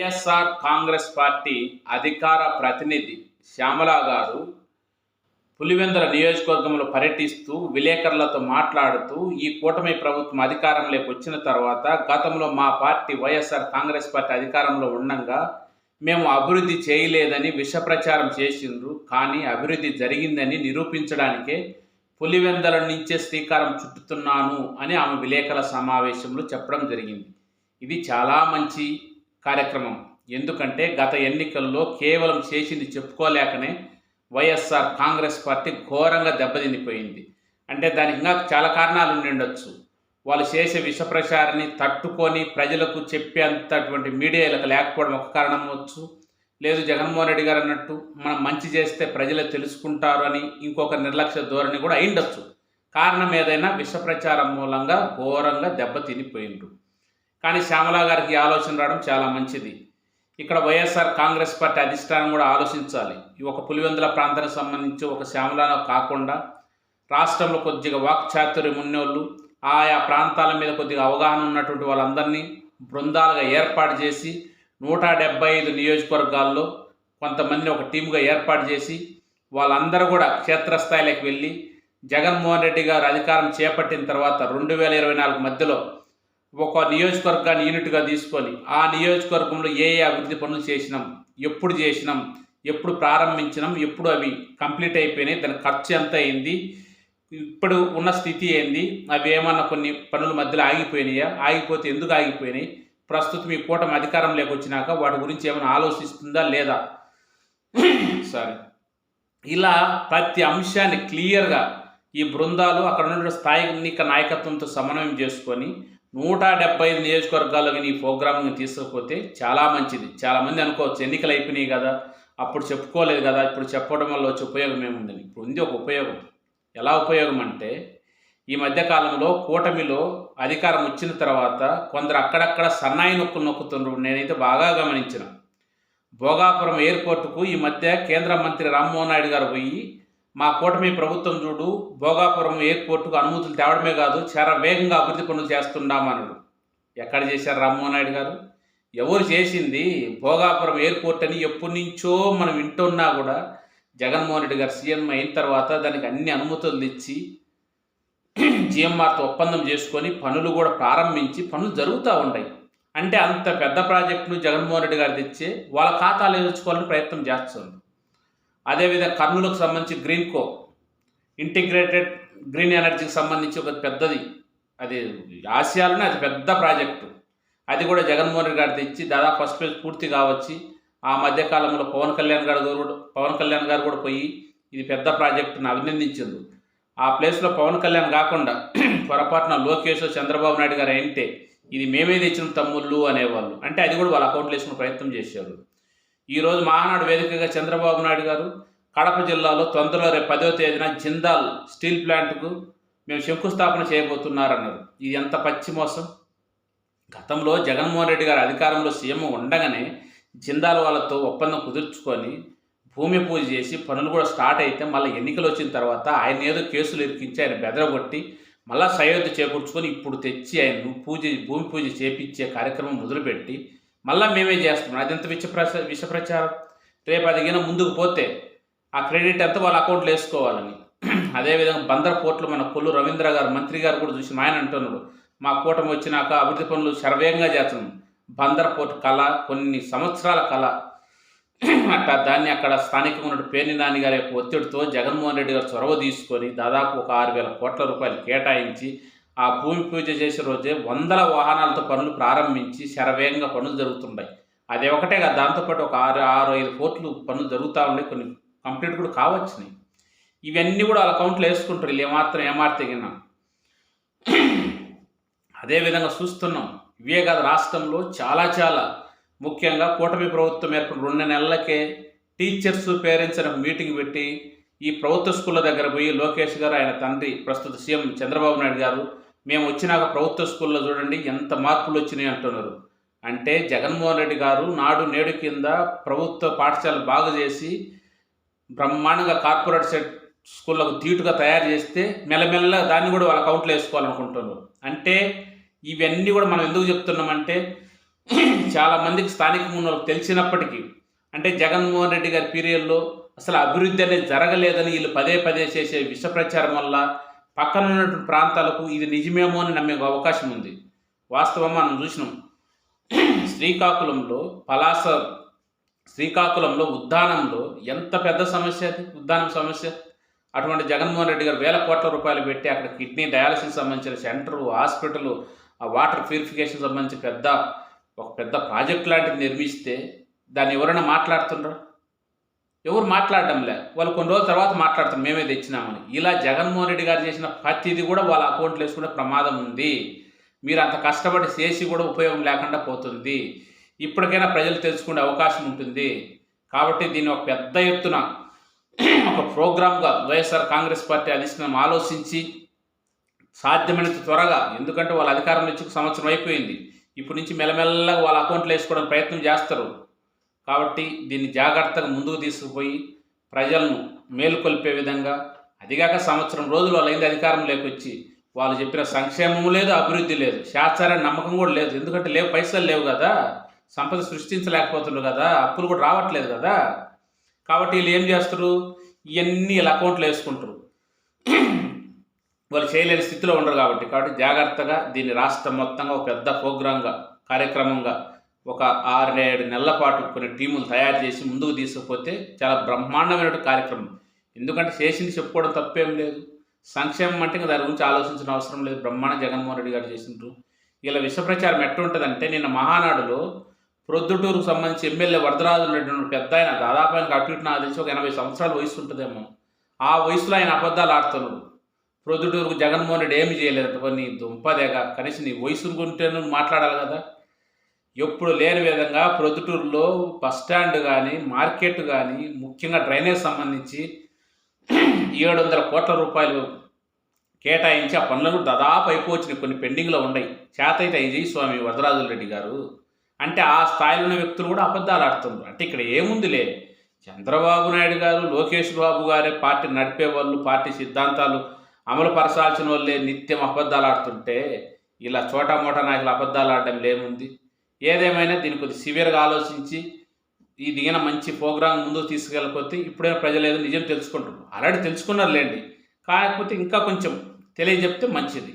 YSR Congress party అధికార ప్రతినిధి శ్యామల గారు పులివెందుల నియోజకవర్గంలో పర్యటిస్తూ విలేకరులతో మాట్లాడుతూ ఈ కూటమి ప్రభుత్వం అధికారంలోకి వచ్చిన తర్వాత గతంలో మా పార్టీ వైఎస్ఆర్ కాంగ్రెస్ పార్టీ అధికారంలో ఉండంగా మేము అభివృద్ధి చేయలేదని విష ప్రచారం చేసిండ్రు. కానీ అభివృద్ధి జరిగిందని నిరూపించడానికే పులివెందల నుంచే శ్రీకారం చుట్టుతున్నాను అని ఆమె విలేకరుల సమావేశంలో చెప్పడం జరిగింది. ఇది చాలా మంచి కార్యక్రమం. ఎందుకంటే గత ఎన్నికల్లో కేవలం చేసింది చెప్పుకోలేకనే వైఎస్ఆర్ కాంగ్రెస్ పార్టీ ఘోరంగా దెబ్బతిండిపోయింది అంటే దానికి ఇంకా చాలా కారణాలు ఉండి ఉండొచ్చు వాళ్ళు చేసే విష ప్రచారాన్ని తట్టుకొని ప్రజలకు చెప్పేంతటువంటి మీడియాలకు లేకపోవడం ఒక కారణం అవ్వచ్చు. లేదు జగన్మోహన్ రెడ్డి గారు అన్నట్టు మనం మంచి చేస్తే ప్రజలు తెలుసుకుంటారు అని ఇంకొక నిర్లక్ష్య ధోరణి కూడా అయిండొచ్చు కారణం ఏదైనా విష ప్రచారం మూలంగా ఘోరంగా దెబ్బతినిపోయిండ్రు. కానీ శ్యామలా గారికి ఆలోచన రావడం చాలా మంచిది. ఇక్కడ వైఎస్ఆర్ కాంగ్రెస్ పార్టీ అధిష్టానం కూడా ఆలోచించాలి. ఈ ఒక పులివెందుల ప్రాంతానికి సంబంధించి ఒక శ్యామలాన కాకుండా రాష్ట్రంలో కొద్దిగా వాక్చాతుర్యం ఉన్నోళ్ళు ఆయా ప్రాంతాల మీద కొద్దిగా అవగాహన ఉన్నటువంటి వాళ్ళందరినీ బృందాలుగా ఏర్పాటు చేసి నూట డెబ్బై ఐదు నియోజకవర్గాల్లో కొంతమంది ఒక టీముగా ఏర్పాటు చేసి వాళ్ళందరూ కూడా క్షేత్రస్థాయిలోకి వెళ్ళి జగన్మోహన్ రెడ్డి గారు అధికారం చేపట్టిన తర్వాత రెండు వేల ఇరవై నాలుగు మధ్యలో ఒక నియోజకవర్గాన్ని యూనిట్గా తీసుకొని ఆ నియోజకవర్గంలో ఏ ఏ అభివృద్ధి పనులు చేసినాం ఎప్పుడు చేసినాం ఎప్పుడు ప్రారంభించినాం ఎప్పుడు అవి కంప్లీట్ అయిపోయినాయి దాని ఖర్చు ఎంత అయింది ఇప్పుడు ఉన్న స్థితి ఏంది అవి ఏమన్నా కొన్ని పనుల మధ్యలో ఆగిపోయినాయా ఆగిపోతే ఎందుకు ఆగిపోయినాయి ప్రస్తుతం ఈ కూటమి అధికారంలోకి వచ్చినాక వాటి గురించి ఏమైనా ఆలోచిస్తుందా లేదా? సారీ. ఇలా ప్రతి అంశాన్ని క్లియర్గా ఈ బృందాలు అక్కడ ఉన్న స్థాయిక నాయకత్వంతో సమన్వయం చేసుకొని నూట డెబ్బై ఐదు నియోజకవర్గాల్లోకి నీ ప్రోగ్రామ్ని తీసుకుపోతే చాలా మంచిది. చాలామంది అనుకోవచ్చు ఎన్నికలు అయిపోయినాయి కదా అప్పుడు చెప్పుకోలేదు కదా ఇప్పుడు చెప్పడం వల్ల వచ్చే ఉపయోగం ఏముందని ఇప్పుడు ఉంది ఒక ఉపయోగం. ఎలా ఉపయోగం అంటే ఈ మధ్యకాలంలో కూటమిలో అధికారం వచ్చిన తర్వాత కొందరు అక్కడక్కడ సన్నాయి నొక్కులు నొక్కుతుండ్రు. నేనైతే బాగా గమనించిన. భోగాపురం ఎయిర్పోర్టుకు ఈ మధ్య కేంద్ర మంత్రి రామ్మోహన్ నాయుడు గారు పోయి మా కూటమి ప్రభుత్వం చూడు భోగాపురం ఎయిర్పోర్టుకు అనుమతులు తేవడమే కాదు చాలా వేగంగా అభివృద్ధి పనులు చేస్తున్నామన్నాడు ఎక్కడ చేశారు రామ్మోహన్ నాయుడు గారు? ఎవరు చేసింది? భోగాపురం ఎయిర్పోర్ట్ అని ఎప్పటి నుంచో మనం వింటున్నా కూడా జగన్మోహన్ రెడ్డి గారు సీఎం అయిన తర్వాత దానికి అన్ని అనుమతులు తెచ్చి జిఎంఆర్తో ఒప్పందం చేసుకొని పనులు కూడా ప్రారంభించి పనులు జరుగుతూ ఉంటాయి. అంటే అంత పెద్ద ప్రాజెక్టును జగన్మోహన్ రెడ్డి గారు తెచ్చి వాళ్ళ ఖాతాలో ఎదుర్చుకోవాలని ప్రయత్నం చేస్తుంది. అదేవిధంగా కర్నూలుకు సంబంధించి గ్రీన్ కో ఇంటిగ్రేటెడ్ గ్రీన్ ఎనర్జీకి సంబంధించి ఒక పెద్దది అది ఆసియాలోనే అది పెద్ద ప్రాజెక్టు. అది కూడా జగన్మోహన్ రెడ్డి గారు తెచ్చి దాదాపు ఫస్ట్ ఫేజ్ పూర్తి కావచ్చి ఆ మధ్యకాలంలో పవన్ కళ్యాణ్ గారు కూడా పవన్ కళ్యాణ్ గారు కూడా పోయి ఇది పెద్ద ప్రాజెక్టును అభినందించింది ఆ ప్లేస్లో పవన్ కళ్యాణ్ కాకుండా పొరపాటున లోకేష్ చంద్రబాబు నాయుడు గారు అంటే ఇది మేమే తెచ్చిన తమ్ముళ్ళు అనేవాళ్ళు. అంటే అది కూడా వాళ్ళ అకౌంట్లో వేసుకునే ప్రయత్నం చేశారు ఈరోజు మహానాడు వేదికగా చంద్రబాబు నాయుడు గారు కడప జిల్లాలో తొందరలో రేపు పదో తేదీన జిందాల్ స్టీల్ ప్లాంట్కు మేము శంకుస్థాపన చేయబోతున్నారన్నారు. ఇది ఎంత పచ్చి మోసం? గతంలో జగన్మోహన్ రెడ్డి గారు అధికారంలో సీఎం ఉండగానే జిందాల్ వాళ్ళతో ఒప్పందం కుదుర్చుకొని భూమి పూజ చేసి పనులు కూడా స్టార్ట్ అయితే మళ్ళీ ఎన్నికలు వచ్చిన తర్వాత ఆయన ఏదో కేసులు ఇరికించి ఆయన బెదరగొట్టి మళ్ళా సయోధ్య చేకూర్చుకొని ఇప్పుడు తెచ్చి ఆయన పూజ భూమి పూజ చేపించే కార్యక్రమం మొదలుపెట్టి మళ్ళీ మేమే చేస్తున్నాం. అదంతా విష ప్రచ విష ప్రచారం. రేపు అదిగిన ముందుకు పోతే ఆ క్రెడిట్ అంతా వాళ్ళ అకౌంట్లో వేసుకోవాలని. అదేవిధంగా బందర్ పోర్ట్లు మన కొల్లు రవీంద్ర గారు మంత్రి గారు కూడా చూసి ఆయన అంటున్నాడు మా కూటమి వచ్చినాక అభివృద్ధి పనులు శరవేగంగా చేస్తున్నాం. బందర్ పోర్టు కళ కొన్ని సంవత్సరాల కళ. అట్లా దాన్ని అక్కడ స్థానికంగా ఉన్న పేర్ని నాని గారి యొక్క ఒత్తిడితో జగన్మోహన్ రెడ్డి గారు చొరవ తీసుకొని దాదాపు ఒక ఆరు వేల కోట్ల రూపాయలు కేటాయించి ఆ భూమి పూజ చేసే రోజే వందల వాహనాలతో పనులు ప్రారంభించి శరవేగంగా పనులు జరుగుతుంటాయి అదే ఒకటే కాదు దాంతోపాటు ఒక ఆరు ఆరు ఐదు కోట్లు పనులు జరుగుతూ ఉన్నాయి కొన్ని కంప్లీట్ కూడా కావచ్చున్నాయి ఇవన్నీ కూడా వాళ్ళ అకౌంట్లో వేసుకుంటారు వీళ్ళు ఏమాత్రం ఏమార్తగినా అదేవిధంగా చూస్తున్నాం ఇవే కాదు రాష్ట్రంలో చాలా చాలా ముఖ్యంగా కూటమి ప్రభుత్వం ఏర్పడిన రెండు నెలలకే టీచర్స్ పేరెంట్స్ అనే మీటింగ్ పెట్టి ఈ ప్రభుత్వ స్కూళ్ళ దగ్గర పోయి లోకేష్ గారు ఆయన తండ్రి ప్రస్తుత సీఎం చంద్రబాబు నాయుడు గారు మేము వచ్చినాక ప్రభుత్వ స్కూల్లో చూడండి ఎంత మార్పులు వచ్చినాయి అంటున్నారు. అంటే జగన్మోహన్ రెడ్డి గారు నాడు నేడు కింద ప్రభుత్వ పాఠశాలలు బాగు చేసి బ్రహ్మాండంగా కార్పొరేట్ సెట్ స్కూళ్ళకు తీటుగా తయారు చేస్తే మెల్లమెల్ల దాన్ని కూడా వాళ్ళ అకౌంట్లో వేసుకోవాలనుకుంటున్నారు. అంటే ఇవన్నీ కూడా మనం ఎందుకు చెప్తున్నామంటే చాలామందికి స్థానిక ఉన్నోళ్ళకి తెలిసినప్పటికీ అంటే జగన్మోహన్ రెడ్డి గారి పీరియడ్లో అసలు అభివృద్ధి అనేది జరగలేదని వీళ్ళు పదే పదే చేసే విష ప్రచారం వల్ల పక్కన ఉన్నటువంటి ప్రాంతాలకు ఇది నిజమేమో అని నమ్మే అవకాశం ఉంది. వాస్తవం మనం చూసినాం. శ్రీకాకుళంలో పలాస శ్రీకాకుళంలో ఉద్దానంలో ఎంత పెద్ద సమస్య అది? ఉద్దానం సమస్య? అటువంటి జగన్మోహన్ రెడ్డి గారు వేల కోట్ల రూపాయలు పెట్టి అక్కడ కిడ్నీ డయాలసిస్ సంబంధించిన సెంటరు హాస్పిటల్ ఆ వాటర్ ప్యూరిఫికేషన్ సంబంధించి పెద్ద ఒక పెద్ద ప్రాజెక్ట్ లాంటిది నిర్మిస్తే దాన్ని ఎవరైనా మాట్లాడుతుండ్రా? ఎవరు మాట్లాడడంలే. వాళ్ళు కొన్ని రోజుల తర్వాత మాట్లాడతాం మేమే తెచ్చినామని. ఇలా జగన్మోహన్ రెడ్డి గారు చేసిన ప్రతిది కూడా వాళ్ళ అకౌంట్లో వేసుకునే ప్రమాదం ఉంది. మీరు అంత కష్టపడి చేసి కూడా ఉపయోగం లేకుండా పోతుంది. ఇప్పటికైనా ప్రజలు తెలుసుకునే అవకాశం ఉంటుంది. కాబట్టి దీన్ని ఒక పెద్ద ఎత్తున ఒక ప్రోగ్రామ్గా వైఎస్ఆర్ కాంగ్రెస్ పార్టీ అధిష్టానం ఆలోచించి సాధ్యమైనంత త్వరగా ఎందుకంటే వాళ్ళ అధికారం ఇచ్చి సంవత్సరం అయిపోయింది. ఇప్పటి నుంచి మెల్లమెల్లగా వాళ్ళ అకౌంట్లో వేసుకోవడానికి ప్రయత్నం చేస్తారు. కాబట్టి దీన్ని జాగ్రత్తగా ముందుకు తీసుకుపోయి ప్రజలను మేలుకొల్పే విధంగా అదిగాక సంవత్సరం రోజులు వాళ్ళు అయింది అధికారం లేకొచ్చి వాళ్ళు చెప్పిన సంక్షేమం లేదు అభివృద్ధి లేదు శాస్త్రాన్ని నమ్మకం కూడా లేదు. ఎందుకంటే లేవు పైసలు లేవు కదా సంపద సృష్టించలేకపోతున్నారు కదా అప్పులు కూడా రావట్లేదు కదా. కాబట్టి వీళ్ళు ఏం చేస్తారు ఇవన్నీ వీళ్ళ అకౌంట్లో వేసుకుంటారు వాళ్ళు చేయలేని స్థితిలో ఉండరు కాబట్టి కాబట్టి జాగ్రత్తగా దీన్ని రాష్ట్రం మొత్తంగా ఒక పెద్ద ప్రోగ్రాంగా కార్యక్రమంగా ఒక ఆరు ఏడు నెలల పాటు కొన్ని టీములు తయారు చేసి ముందుకు తీసుకుపోతే చాలా బ్రహ్మాండమైన కార్యక్రమం. ఎందుకంటే చేసింది చెప్పుకోవడం తప్పేం లేదు. సంక్షేమం అంటే ఇంకా దాని గురించి ఆలోచించిన అవసరం లేదు. బ్రహ్మాండ జగన్మోహన్ రెడ్డి గారు చేసిండ్రు. ఇలా విష ప్రచారం ఎట్టుంటుందంటే ఉంటుందంటే నిన్న మహానాడులో ప్రొద్దుటూరుకు సంబంధించి ఎమ్మెల్యే వరదరాజు ఉన్నటువంటి పెద్ద ఆయన దాదాపు ఆయనకు అటు ఇటు నాకు తెలిసి ఒక ఎనభై సంవత్సరాల వయసు ఉంటుందేమో. ఆ వయసులో ఆయన అబద్ధాలు ఆడుతున్నాడు. ప్రొద్దుటూరుకు జగన్మోహన్ రెడ్డి ఏమి చేయలేదు. నీ దుంపదేగా కనీసం నీ వయసు గుంటే నువ్వు మాట్లాడాలి కదా. ఎప్పుడు లేని విధంగా ప్రొద్దుటూరులో బస్ స్టాండ్ కానీ మార్కెట్ కానీ ముఖ్యంగా డ్రైనేజ్ సంబంధించి ఏడు వందల కోట్ల రూపాయలు కేటాయించి ఆ పనులను దాదాపు అయిపోవచ్చినాయి కొన్ని పెండింగ్లో ఉన్నాయి. చేత అయితే అయ్యి స్వామి వరదరాజుల రెడ్డి గారు. అంటే ఆ స్థాయిలో ఉన్న వ్యక్తులు కూడా అబద్ధాలు ఆడుతున్నారు అంటే ఇక్కడ ఏముందిలే? చంద్రబాబు నాయుడు గారు లోకేష్ బాబు గారే పార్టీ నడిపే వాళ్ళు పార్టీ సిద్ధాంతాలు అమలు పరచాల్సిన వాళ్ళే నిత్యం అబద్ధాలు ఆడుతుంటే ఇలా చోటా మోటా నాయకులు అబద్ధాలు ఆడడం లేముంది? ఏదేమైనా దీన్ని కొద్ది సివియర్గా ఆలోచించి ఈ దిగిన మంచి ప్రోగ్రాం ముందుకు తీసుకెళ్ళకపోతే ఇప్పుడే ప్రజలు ఏదో నిజం తెలుసుకుంటారు. ఆల్రెడీ తెలుసుకున్నారు లేండి కాకపోతే ఇంకా కొంచెం తెలియజెప్తే మంచిది.